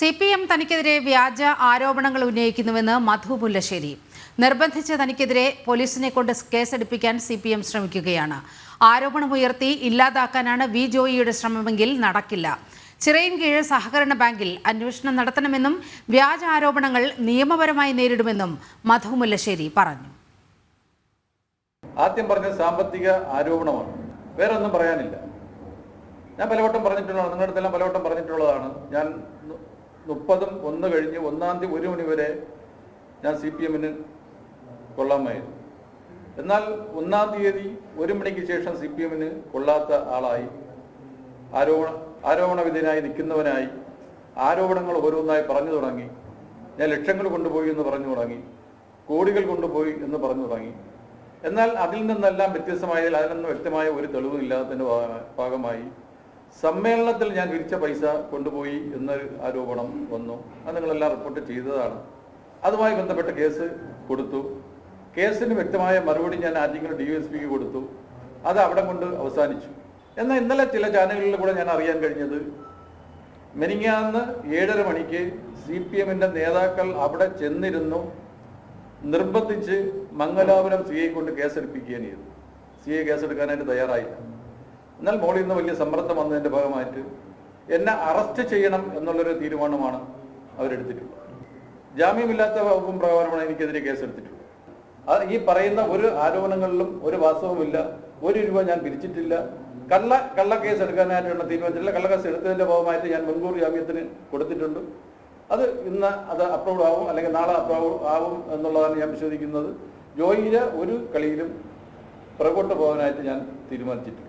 C P M തനിക്കെതിരെ വ്യാജ ആരോപണങ്ങൾ ഉന്നയിക്കുന്നുവെന്ന് മധു മുല്ലശ്ശേരി നിർബന്ധിച്ച് തനിക്കെതിരെ പോലീസിനെ കൊണ്ട് കേസെടുപ്പിക്കാൻ സി പി എം ശ്രമിക്കുകയാണ് ആരോപണമുയർത്തി ഇല്ലാതാക്കാനാണ് വി ജോയിയുടെ ശ്രമമെങ്കിൽ നടക്കില്ല. ചിറയിൻകീഴ് സഹകരണ ബാങ്കിൽ അന്വേഷണം നടത്തണമെന്നും വ്യാജ ആരോപണങ്ങൾ നിയമപരമായി നേരിടുമെന്നും മധു മുല്ലശ്ശേരി പറഞ്ഞു. ആദ്യം പറഞ്ഞ സാമ്പത്തിക ആരോപണമാണ്. വേറെ ഒന്നും പറയാനില്ല. ഞാൻ പലവട്ടം പറഞ്ഞിട്ടുള്ളതാണ്. നിങ്ങളുടെ അടുത്തെല്ലാം പലവട്ടം പറഞ്ഞിട്ടുള്ളതാണ്. ഞാൻ മുപ്പതും ഒന്ന് കഴിഞ്ഞ് ഒന്നാം തീയതി ഒരു മണി വരെ ഞാൻ സി പി എമ്മിന് കൊള്ളാമായിരുന്നു. എന്നാൽ ഒന്നാം തീയതി ഒരു മണിക്ക് ശേഷം സി പി എമ്മിന് കൊള്ളാത്ത ആളായി. ആരോപണ ആരോപണ വിധേയനായി നിൽക്കുന്നവനായി ആരോപണങ്ങൾ ഓരോന്നായി പറഞ്ഞു തുടങ്ങി. ഞാൻ ലക്ഷങ്ങൾ കൊണ്ടുപോയി എന്ന് പറഞ്ഞു തുടങ്ങി. കോടികൾ കൊണ്ടുപോയി എന്ന് പറഞ്ഞു തുടങ്ങി. എന്നാൽ അതിൽ നിന്നെല്ലാം വ്യത്യസ്തമായതിൽ അതിനൊന്നും വ്യക്തമായ ഒരു തെളിവും ഇല്ലാത്തതിന്റെ ഭാഗമായി സമ്മേളനത്തിൽ ഞാൻ വിരിച്ച പൈസ കൊണ്ടുപോയി എന്നൊരു ആരോപണം വന്നു. അത് നിങ്ങളെല്ലാം റിപ്പോർട്ട് ചെയ്തതാണ്. അതുമായി ബന്ധപ്പെട്ട കേസ് കൊടുത്തു. കേസിന് വ്യക്തമായ മറുപടി ഞാൻ ആറ്റിങ്ങൽ ഡി എസ് പിക്ക് കൊടുത്തു. അത് അവിടെ കൊണ്ട് അവസാനിച്ചു. എന്നാൽ ഇന്നലെ ചില ചാനലുകളിൽ കൂടെ ഞാൻ അറിയാൻ കഴിഞ്ഞത് മെനിങ്ങാന്ന് ഏഴര മണിക്ക് സി പി എമ്മിന്റെ നേതാക്കൾ അവിടെ ചെന്നിരുന്നു. നിർബന്ധിച്ച് മംഗലാപുരം സി ഐ കൊണ്ട് കേസെടുപ്പിക്കുകയാണ് ചെയ്തു സി ഐ കേസെടുക്കാനായിട്ട് തയ്യാറായില്ല. എന്നാൽ മോളിൽ നിന്ന് വലിയ സമ്മർദ്ദം വന്നതിന്റെ ഭാഗമായിട്ട് എന്നെ അറസ്റ്റ് ചെയ്യണം എന്നുള്ളൊരു തീരുമാനമാണ് അവരെടുത്തിട്ടുള്ളത്. ജാമ്യമില്ലാത്ത വകുപ്പും പ്രകാരമാണ് എനിക്കെതിരെ കേസെടുത്തിട്ടുള്ളത്. അത് ഈ പറയുന്ന ഒരു ആരോപണങ്ങളിലും ഒരു വാസ്തവമില്ല. ഒരു രൂപ ഞാൻ പിരിച്ചിട്ടില്ല. കള്ള കള്ള കേസ് എടുക്കാനായിട്ടുള്ള തീരുമാനിച്ചിട്ടില്ല കള്ള കേസ് എടുത്തതിന്റെ ഭാഗമായിട്ട് ഞാൻ മുൻകൂർ ജാമ്യത്തിന് കൊടുത്തിട്ടുണ്ട്. അത് ഇന്ന് അത് അപ്രൂവ് ആവും അല്ലെങ്കിൽ നാളെ അപ്രൂവ് ആവും എന്നുള്ളതാണ് ഞാൻ വിശ്വസിക്കുന്നത്. ജോയിയിലെ ഒരു കളിയിലും പുറകോട്ട് പോകാനായിട്ട് ഞാൻ തീരുമാനിച്ചിട്ടില്ല.